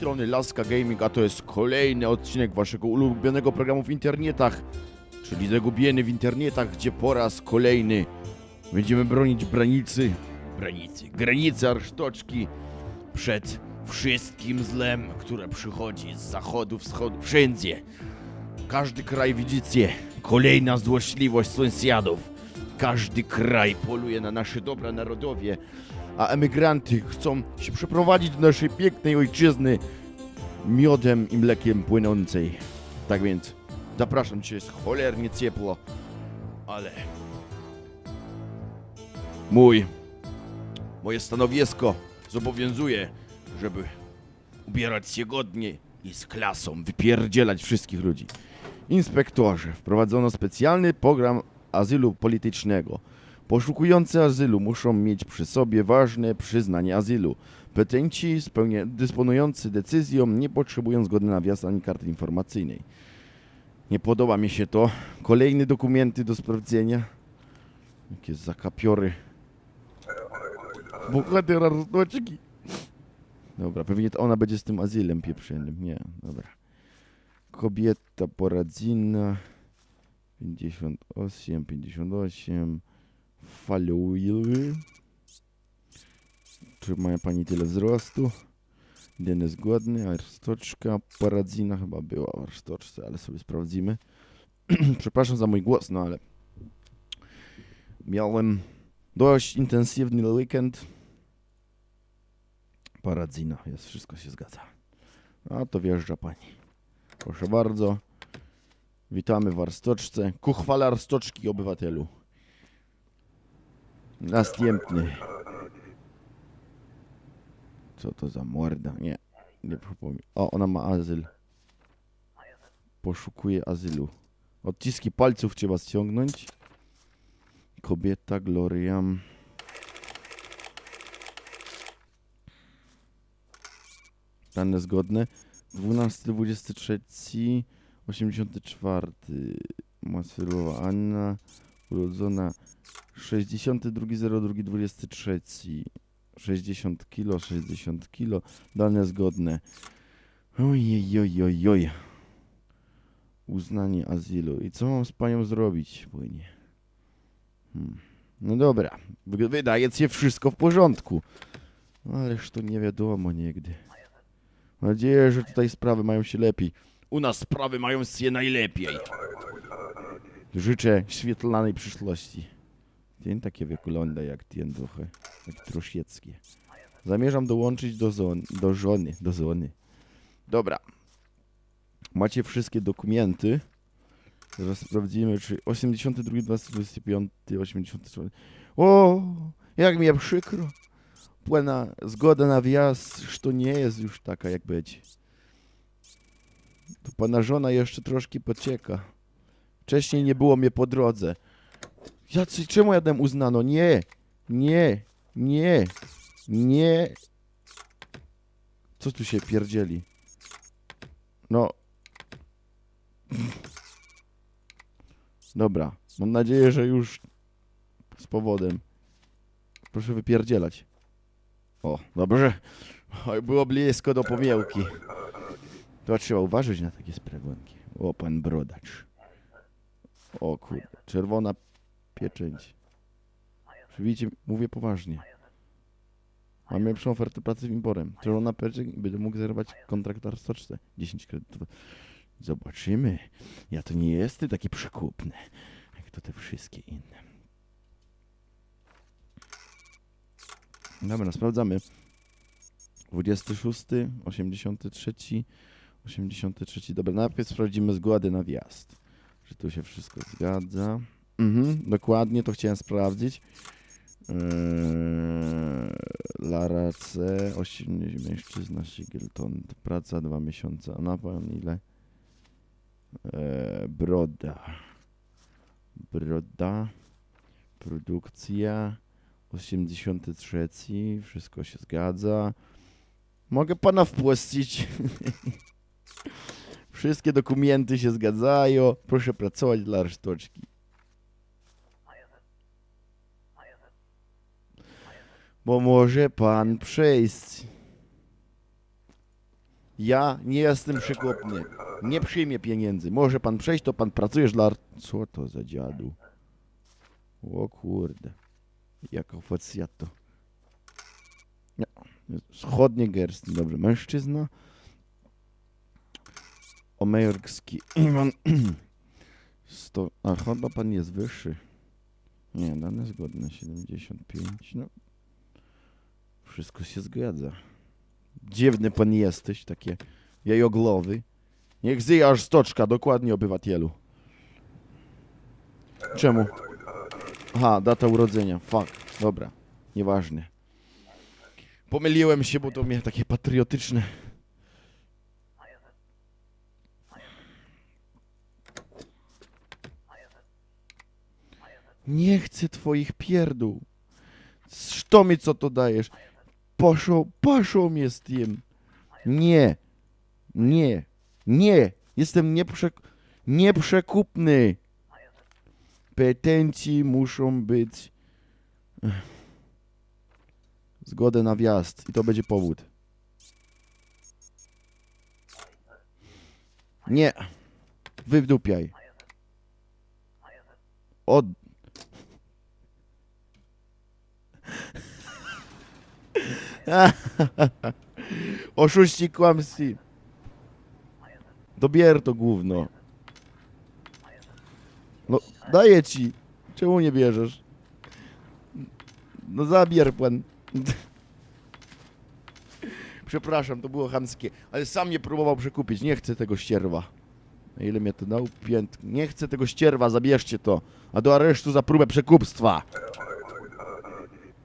strony Laska Gaming, a to jest kolejny odcinek waszego ulubionego programu w internetach, czyli Zagubiony w internetach, gdzie po raz kolejny będziemy bronić branicy, branicy, granicy arsztoczki przed wszystkim złem, które przychodzi z zachodu, wschodu, wszędzie. Każdy kraj widzicie, kolejna złośliwość sąsiadów. Każdy kraj poluje na nasze dobra narodowie, a emigranty chcą się przeprowadzić do naszej pięknej ojczyzny miodem i mlekiem płynącej. Tak więc zapraszam cię, jest cholernie ciepło, ale mój, moje stanowisko zobowiązuje, żeby ubierać się godnie i z klasą, wypierdzielać wszystkich ludzi. Inspektorze, wprowadzono specjalny program azylu politycznego. Poszukujący azylu muszą mieć przy sobie ważne przyznanie azylu. Petenci dysponujący decyzją nie potrzebują zgody na wjazd ani karty informacyjnej. Nie podoba mi się to. Kolejne dokumenty do sprawdzenia. Jakie zakapiory. Bohater arstoczki. Dobra, pewnie to ona będzie z tym azylem pieprzonym. Nie, dobra. Kobieta poradzina. 58, 58. Faluły. Czy ma pani tyle wzrostu? Jeden jest głodny, arstoczka, poradzina chyba była w arstoczce, ale sobie sprawdzimy. Przepraszam za mój głos, no ale miałem dość intensywny weekend. Paradzina, jest, wszystko się zgadza. A to wjeżdża pani. Proszę bardzo. Witamy w Arstoczce. Ku chwale Arstoczki, obywatelu. Następny. Co to za morda? Nie, nie przypomnę. O, ona ma azyl. Poszukuje azylu. Odciski palców trzeba ściągnąć. Kobieta, Gloria. Dane zgodne. 12, 23, 84. Masyrowa Anna. Urodzona 62.02.23. 60 kilo, 60 kilo. Dane zgodne. Ojej, oj, oj, oj. Uznanie azylu. I co mam z panią zrobić, płynie? Hmm. No dobra. Wy- Wydaje się wszystko w porządku. Ależ to nie wiadomo nigdy. Mam nadzieję, że tutaj sprawy mają się lepiej. U nas sprawy mają się najlepiej. Życzę świetlanej przyszłości. Ten takie wygląda jak ten trochę, jak trosieckie. Zamierzam dołączyć do, zon, do żony, do. Dobra. Macie wszystkie dokumenty. Zaraz sprawdzimy, czy 82, 25, 84. O, jak mi przykro. Płena zgoda na wjazd, że nie jest już taka jak być. To pana żona jeszcze troszkę pocieka. Wcześniej nie było mnie po drodze. Jacy, czemu ja uznano? Nie, nie, nie, nie. Co tu się pierdzieli? No. Dobra, mam nadzieję, że już z powodem. Proszę wypierdzielać. O, dobrze. Było blisko do pomyłki. To trzeba uważać na takie sprawunki. O, pan brodacz. O kurde, czerwona pieczęć. Widzicie, mówię poważnie. Mam lepszą ofertę pracy w Imporem. Czerwona pieczęć i będę mógł zerwać kontrakt 104. 10 kredytów. Zobaczymy. Ja to nie jestem taki przekupny, jak to te wszystkie inne. Dobra, sprawdzamy. 26, 83, 83. Dobra, najpierw sprawdzimy zgody na wjazd. Czy tu się wszystko zgadza? Mhm, dokładnie to chciałem sprawdzić. Eee, Lara C, 8 mężczyzna, Sigilton, praca 2 miesiące, a na pan ile? Eee, broda. Broda. Produkcja. 83. Wszystko się zgadza. Mogę pana wpuścić. Wszystkie dokumenty się zgadzają. Proszę pracować dla resztoczki. Bo może pan przejść. Ja nie jestem przekopny. Nie przyjmie pieniędzy. Może pan przejść, to pan pracujesz dla... Co to za dziadu? O kurde. Jaka facjato. Nie. Wschodnie Gerstyn. Dobrze, mężczyzna. Omejorski. Iwan. 100. A chyba pan jest wyższy. Nie, dane zgodne. 75. No. Wszystko się zgadza. Dziwny pan jesteś, takie jajoglowy. Niech zje aż stoczka, dokładnie obywatelu. Czemu? Aha, data urodzenia. Fuck, dobra. Nieważne. Pomyliłem się, bo to mnie takie patriotyczne. Nie chcę twoich pierdół. Co mi co to dajesz? Poszło, poszło mnie z tym. Nie. Nie. Nie. Jestem nieprze... nieprzekupny. Petenci muszą być... Zgodę na wjazd. I to będzie powód. Nie. Wywdupiaj. Od... Oszuści kłamstwi. Dobier to gówno. No, daję ci. Czemu nie bierzesz? No zabier pan. Przepraszam, to było chamskie, ale sam mnie próbował przekupić. Nie chcę tego ścierwa. Ile mnie to dał? Pięt. Nie chcę tego ścierwa, zabierzcie to. A do aresztu za próbę przekupstwa.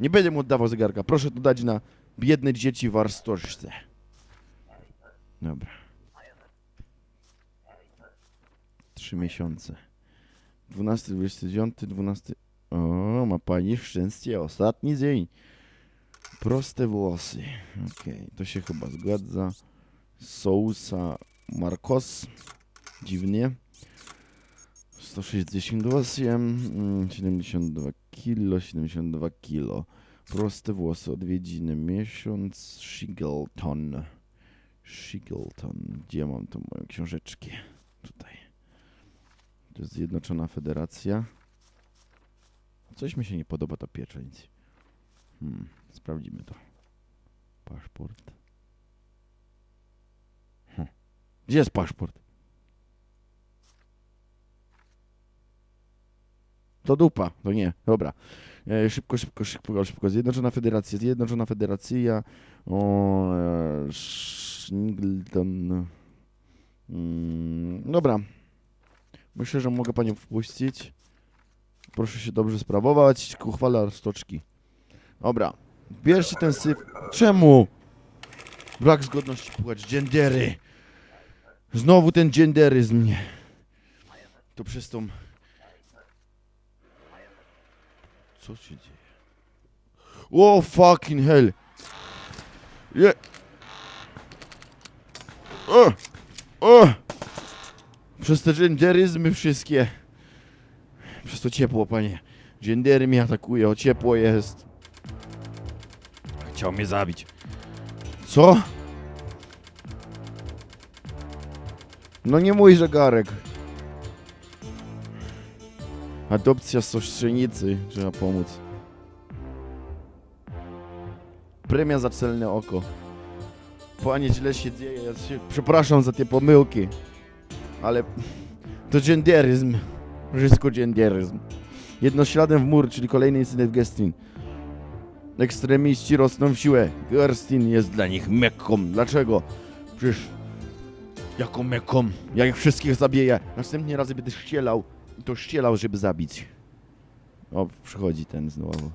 Nie będę mu oddawał zegarka. Proszę to dać na biedne dzieci w Arstoszce. Dobra. Trzy miesiące. 12, 29, 12. O, ma pani szczęście. Ostatni dzień. Proste włosy. Okej, to się chyba zgadza. Sousa Marcos. Dziwnie. 168, mm, 72 kilo, 72 kilo. Proste włosy, odwiedziny, miesiąc, Shigleton. Shigleton. Gdzie mam tą moją książeczkę? Tutaj. To jest Zjednoczona Federacja. Coś mi się nie podoba ta pieczęć. Hmm, sprawdzimy to. Paszport. Hm. Gdzie jest paszport? To dupa, to nie, dobra. E, szybko, szybko, szybko, szybko. Zjednoczona Federacja, Zjednoczona Federacja. O, e, Shingleton. Mm, dobra. Myślę, że mogę panią wpuścić. Proszę się dobrze sprawować. Ku chwale stoczki. Dobra. Bierzcie ten syf. Czemu? Brak zgodności płeć. Gendery. Znowu ten genderyzm. To przez tą... Co się dzieje? O fucking hell. Je... O! Przez te genderyzmy wszystkie. Przez to ciepło, panie. Gendery mnie atakuje, o ciepło jest. Chciał mnie zabić. Co? No nie mój zegarek. Adopcja sostrzenicy. Trzeba pomóc. Premia za celne oko. Panie, źle się dzieje. Ja się... Przepraszam za te pomyłki. Ale to genderyzm. Wszystko genderyzm. Jednośladem w mur, czyli kolejny incydent w Gestin. Ekstremiści rosną w siłę. Gerstin jest dla nich mekką. Dlaczego? Przecież jaką mekką? Ja ich wszystkich zabiję. Następnie razy będę ścielał. To ścielał, żeby zabić. O, przychodzi ten znowu.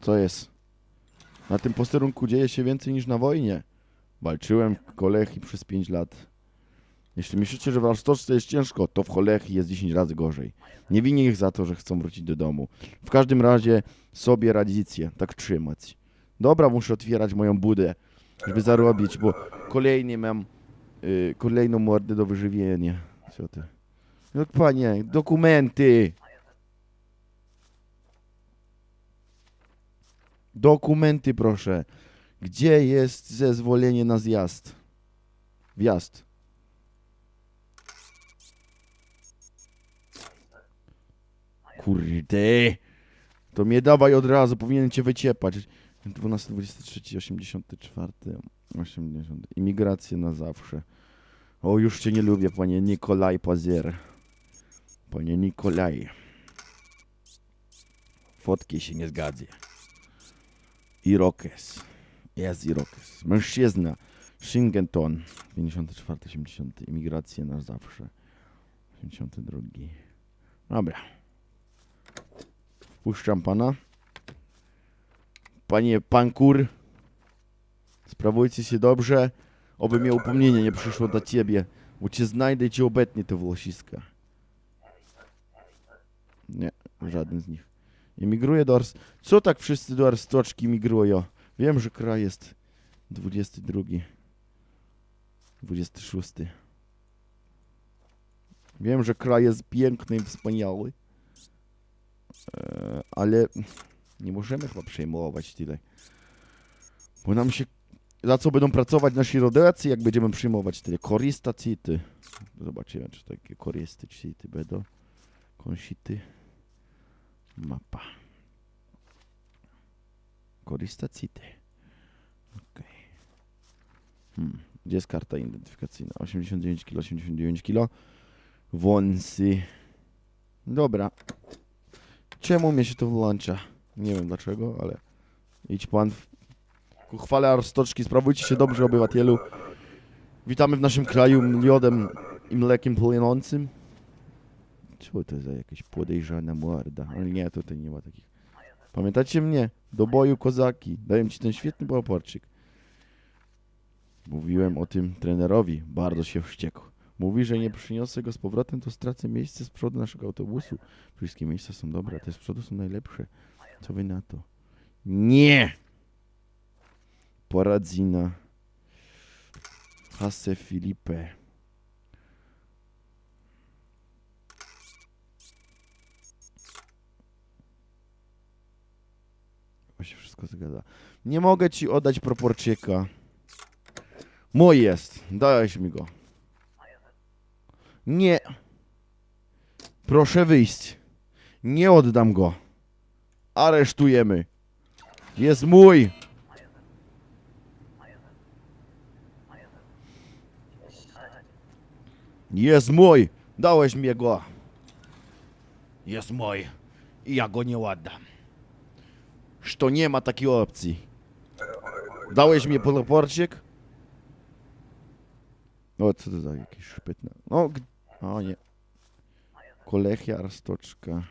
Co jest? Na tym posterunku dzieje się więcej niż na wojnie. Walczyłem w Kolechii przez 5 lat. Jeśli myślicie, że w Arstoczce jest ciężko, to w Kolechii jest 10 razy gorzej. Nie winię ich za to, że chcą wrócić do domu. W każdym razie sobie radzicie, tak trzymać. Dobra, muszę otwierać moją budę, żeby zarobić, bo kolejny mam kolejną mordę do wyżywienia. Co ty? No panie, dokumenty! Dokumenty proszę. Gdzie jest zezwolenie na zjazd? Wjazd. Kurde. To mnie dawaj od razu, powinien cię wyciepać. 12, 23, 84, 80. Imigrację na zawsze. O, już cię nie lubię, panie Nikolaj Pazier. Panie Nikolaj. Fotki się nie zgadza. Irokes. Jest Irokes. Mężczyzna. Shingenton. 54, 80. Imigrację na zawsze. 82. Dobra. Wpuszczam pana. Panie Pankur. Sprawujcie się dobrze. Oby mnie upomnienie nie przyszło do ciebie. Bo cię znajdę i cię obetnie te włosiska. Nie, żaden z nich. Emigruje do Ars... Co tak wszyscy do Arstoczki migrują? Wiem, że kraj jest 22. 26. Wiem, że kraj jest piękny i wspaniały. E, ale nie możemy chyba przejmować tyle. Bo nam się... Za co będą pracować nasi rodacy, jak będziemy przyjmować tyle? Korista city. Zobaczymy, czy takie korysty city będą. Konsity. Mapa. Korista city. Okej. Hmm. Gdzie jest karta identyfikacyjna? 89 kg, 89 kg. Wąsy. Dobra. Czemu mnie się to włącza? Nie wiem dlaczego, ale idź pan w... ku chwale Arstoczki. Sprawujcie się dobrze, obywatelu. Witamy w naszym kraju miodem i mlekiem płynącym. Co to za jakaś podejrzana morda? Ale nie, tutaj nie ma takich. Pamiętacie mnie? Do boju kozaki. Dałem ci ten świetny proporczyk. Mówiłem o tym trenerowi. Bardzo się wściekł. Mówi, że nie przyniosę go z powrotem, to stracę miejsce z przodu naszego autobusu. Wszystkie miejsca są dobre, a te z przodu są najlepsze. Co wy na to? Nie! Poradzina. Hasse Filipe. To się wszystko zgadza. Nie mogę ci oddać proporczyka. Mój jest. Dałeś mi go. Nie. Proszę wyjść. Nie oddam go. Aresztujemy. Jest mój. Jest mój. Dałeś mi go. Jest mój. I ja go nie oddam. Że nie ma takiej opcji. Dałeś mi proporczyk? O, co to za jakieś szpytne? O, g- o nie. Kolechia Arstoczka.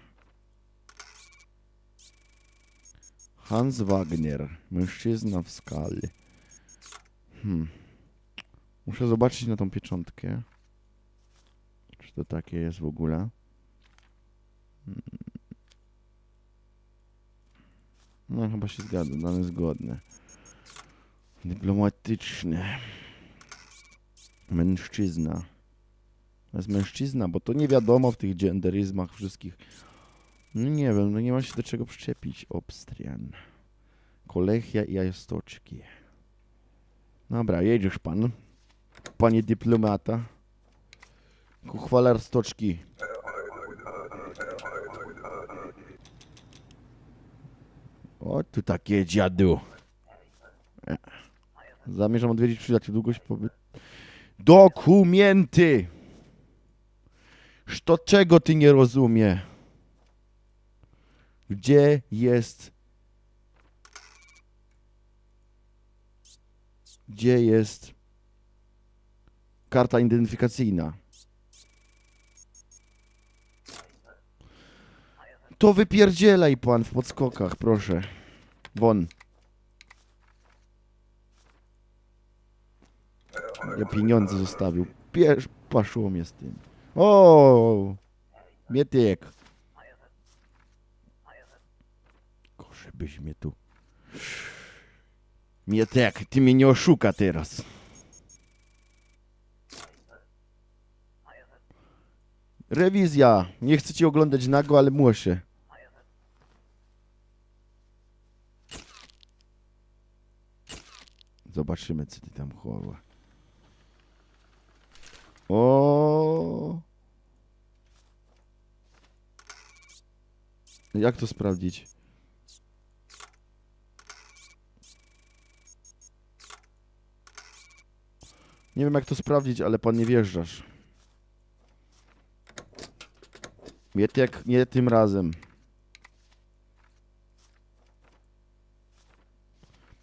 Hans Wagner. Mężczyzna w skali. Hmm. Muszę zobaczyć na tą pieczątkę. Czy to takie jest w ogóle? Hmm. No chyba się zgadza, dane zgodne. Dyplomatyczne. Mężczyzna. To jest mężczyzna, bo to nie wiadomo w tych genderyzmach wszystkich. No nie wiem, no nie ma się do czego przyczepić. Obstrian. Kolechia i jastoczki. Dobra, jedziesz pan. Panie dyplomata. Kuchwalar stoczki. O, tu takie dziadu. E. Zamierzam odwiedzić przyjaciół. Długość pobytu. Dokumenty! To czego ty nie rozumie? Gdzie jest... Gdzie jest karta identyfikacyjna? To wypierdzielaj pan w podskokach, proszę. Won. Ja pieniądze zostawił. Piesz, paszło mnie z tym. O, Mietek. Koże byś mnie tu. Mietek, ty mnie nie oszuka teraz. Rewizja. Nie chcę ci oglądać nago, ale muszę. Zobaczymy, co ty tam chowa. O. Jak to sprawdzić? Nie wiem jak to sprawdzić, ale pan nie wjeżdżasz. Mietek, nie tym razem.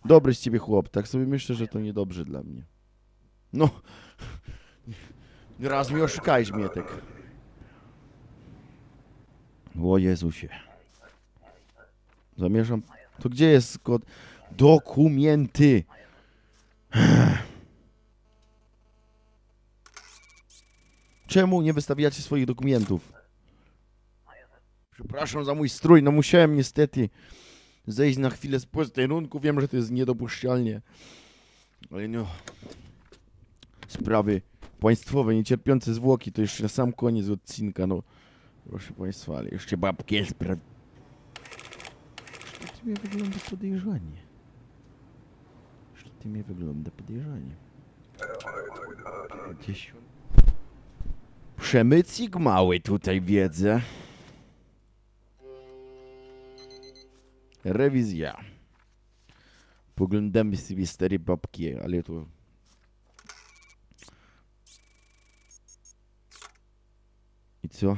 Dobry z ciebie chłop, tak sobie myślę, że to niedobrze dla mnie. No. Raz mi oszukałeś, Mietek. O Jezusie. Zamierzam... To gdzie jest kod? Dokumenty. Czemu nie wystawiacie swoich dokumentów? Przepraszam za mój strój, no musiałem niestety zejść na chwilę z posterunku. Wiem, że to jest niedopuszczalnie. Ale no... Sprawy państwowe, niecierpiące zwłoki, to jeszcze na sam koniec odcinka, no. Proszę państwa, ale jeszcze babki jest pra... Jeszcze ty mnie wygląda podejrzanie. Jeszcze ty mnie wygląda podejrzanie. Gdzieś... Przemycik mały tutaj wiedzę. Rewizja. Poglądamy sobie stare babki, ale to... I co?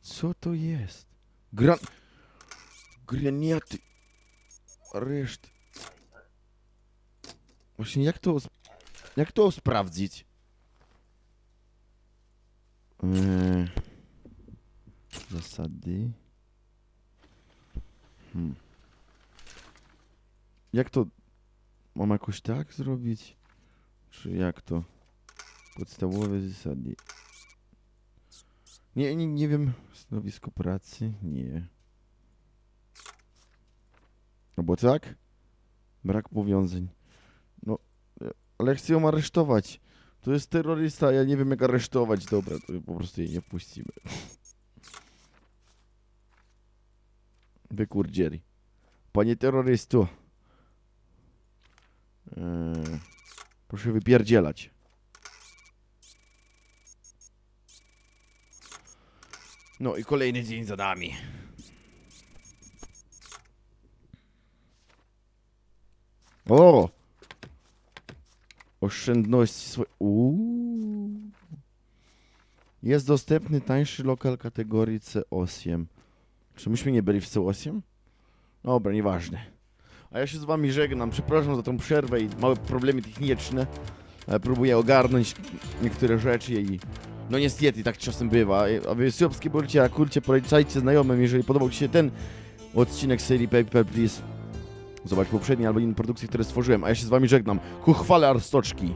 Co to jest? Gran... Graniaty. Reszt. Właśnie jak to... Jak to sprawdzić? Eee, zasady. Hmm. Jak to... Mam jakoś tak zrobić? Czy jak to? Podstawowe zasady. Nie, nie, nie wiem. Stanowisko pracy? Nie. No bo tak? Brak powiązań. No, e, ale chcę ją aresztować. To jest terrorysta, ja nie wiem jak aresztować. Dobra, to po prostu jej nie wpuścimy. Wykurdzieli. Panie terrorysto. Eee, proszę wypierdzielać. No i kolejny dzień za nami. O! Oszczędności swoje. Jest dostępny tańszy lokal kategorii C8. Czy myśmy nie byli w C8? Dobra, nieważne. A ja się z wami żegnam. Przepraszam za tą przerwę i małe problemy techniczne. Ale próbuję ogarnąć niektóre rzeczy i... No niestety, tak czasem bywa. A wy subskie bądźcie, a kurcie, polecajcie znajomym, jeżeli podobał Ci się ten odcinek serii Paper Please. Zobacz poprzednie albo inne produkcje, które stworzyłem. A ja się z wami żegnam. Ku chwale Arstoczki.